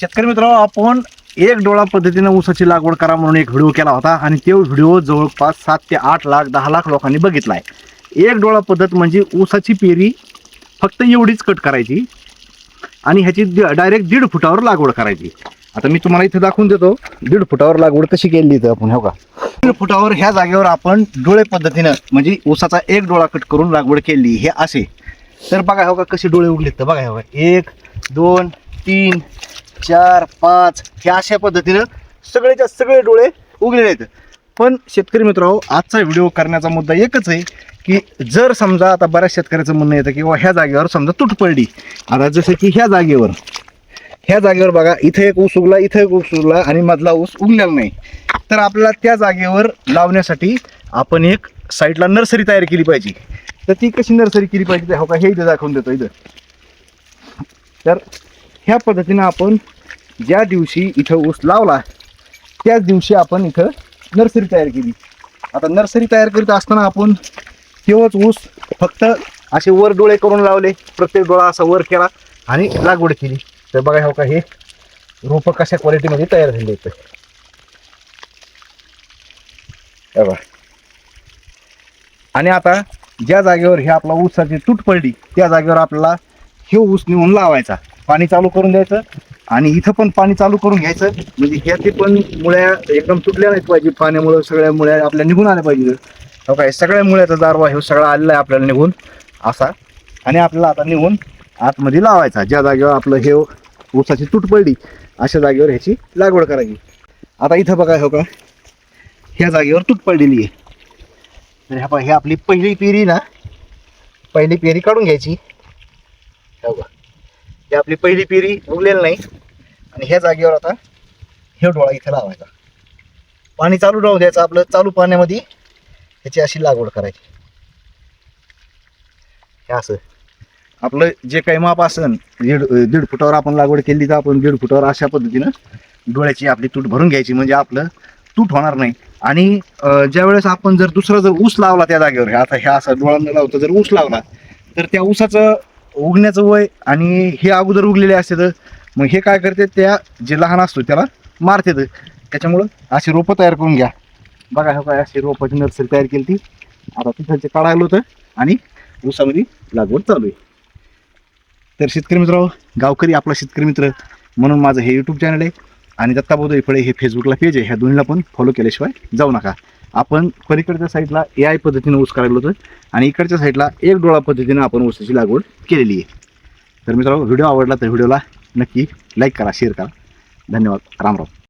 शेतकरी मित्र आपण एक डोळा पद्धतीनं ऊसाची लागवड करा म्हणून एक व्हिडिओ केला होता आणि तो व्हिडिओ जवळपास सात ते आठ लाख दहा लाख लोकांनी बघितला आहे एक डोळा पद्धत म्हणजे ऊसाची पेरी फक्त एवढीच कट करायची आणि ह्याची डायरेक्ट दीड फुटावर लागवड करायची. आता मी तुम्हाला इथे दाखवून देतो दीड फुटावर लागवड कशी केली इथं आपण हो का? दीड फुटावर ह्या जागेवर आपण डोळे पद्धतीनं म्हणजे ऊसाचा एक डोळा कट करून लागवड केली हे असे. तर बघा हो का कसे डोळे उगलेत तर बघा हो का. एक दोन तीन चार पाच हे अशा पद्धतीनं सगळेच्या सगळे डोळे उगलेले आहेत. पण शेतकरी मित्र हो, आजचा व्हिडिओ करण्याचा मुद्दा एकच आहे की जर समजा आता बऱ्याच शेतकऱ्याचं म्हणणं येतं किंवा ह्या जागेवर समजा तुट पडली. आता जसं की ह्या जागेवर. ह्या जागेवर बघा इथं एक ऊस उगला इथं एक ऊस उगला आणि मधला ऊस उगलेला नाही. तर आपल्याला त्या जागेवर लावण्यासाठी आपण एक साईडला नर्सरी तयार केली पाहिजे. तर ती कशी नर्सरी केली पाहिजे ते हो का हे इथं दाखवून देतो इथं. तर ह्या पद्धतीनं आपण ज्या दिवशी इथं ऊस लावला त्याच दिवशी आपण इथं नर्सरी तयार केली. आता नर्सरी तयार करीत असताना आपण तेव्हाच ऊस फक्त असे वर डोळे करून लावले प्रत्येक डोळा असा वर केला आणि लागवड केली. तर बघा हो का हे रोपं कशा क्वालिटीमध्ये तयार झाले आहेत. बघा. आणि आता ज्या जागेवर हे आपला ऊसाची तूट पडली त्या जागेवर आपल्याला हे ऊस नेऊन लावायचा. पाणी चालू करून द्यायचं आणि इथं पण पाणी चालू करून घ्यायचं. म्हणजे ह्याचे पण मुळ्या एकदम तुटल्या नाहीत पाहिजे. पाण्यामुळे सगळ्या मुळ्या आपल्या निघून आल्या पाहिजे. हो काय? सगळ्या मुळ्याचा दारवा हे सगळा आलेला आहे आपल्याला निघून. असा. आणि आपल्याला आता निघून आतमध्ये लावायचा. ज्या जागेवर आपलं हे ऊसाची तूट पडली अशा जागेवर ह्याची लागवड करायची. आता इथं बघा हो का? ह्या जागेवर तूट पडलेली आहे. तर ह्या पहा, ही आपली पहिली पेरी ना पहिली पेरी काढून घ्यायची. हो का? ही आपली पहिली पेरी उगलेली नाही. आणि ह्या जागेवर आता हे डोळा इथे लावायचा. पाणी चालू राहू द्यायचं आपलं चालू पाण्यामध्ये. ह्याची अशी लागवड करायची. हे असं. आपलं जे काही माप असन दीड दीड फुटावर आपण लागवड केली तर आपण दीड फुटावर अशा पद्धतीनं डोळ्याची आपली तूट भरून घ्यायची. म्हणजे आपलं तूट होणार नाही. आणि ज्या ज्यावेळेस आपण जर दुसरा जर ऊस लावला त्या जागेवर आता ह्या असा डोळा न लावता जर ऊस लावला तर त्या ऊसाचं उगण्याचं वय आणि हे अगोदर उगलेले असते तर मग हे काय करते त्या जे लहान असतो त्याला मारते त्याच्यामुळं अशी रोपं तयार करून घ्या. बघा हे काय अशी रोपाची नर्सरी तयार केली ती. आता तिथं काढायला होतं आणि ऊसामध्ये लागवड चालू आहे. तर शेतकरी मित्र गावकरी आपला शेतकरी मित्र म्हणून माझं हे यूट्यूब चॅनल आहे. आणि दत्ताबोध फळे हे फेसबुकला पेज आहे. ह्या दोन्हीला पण फॉलो केल्याशिवाय जाऊ नका. आपण पलीकडच्या साईडला ए आय पद्धतीनं ऊस करायला होतं आणि इकडच्या साईडला एक डोळा पद्धतीनं आपण ऊसाची लागवड केलेली आहे. तर मित्रांनो व्हिडिओ आवडला तर व्हिडिओला नक्की लाईक करा शेअर करा. धन्यवाद. राम राम.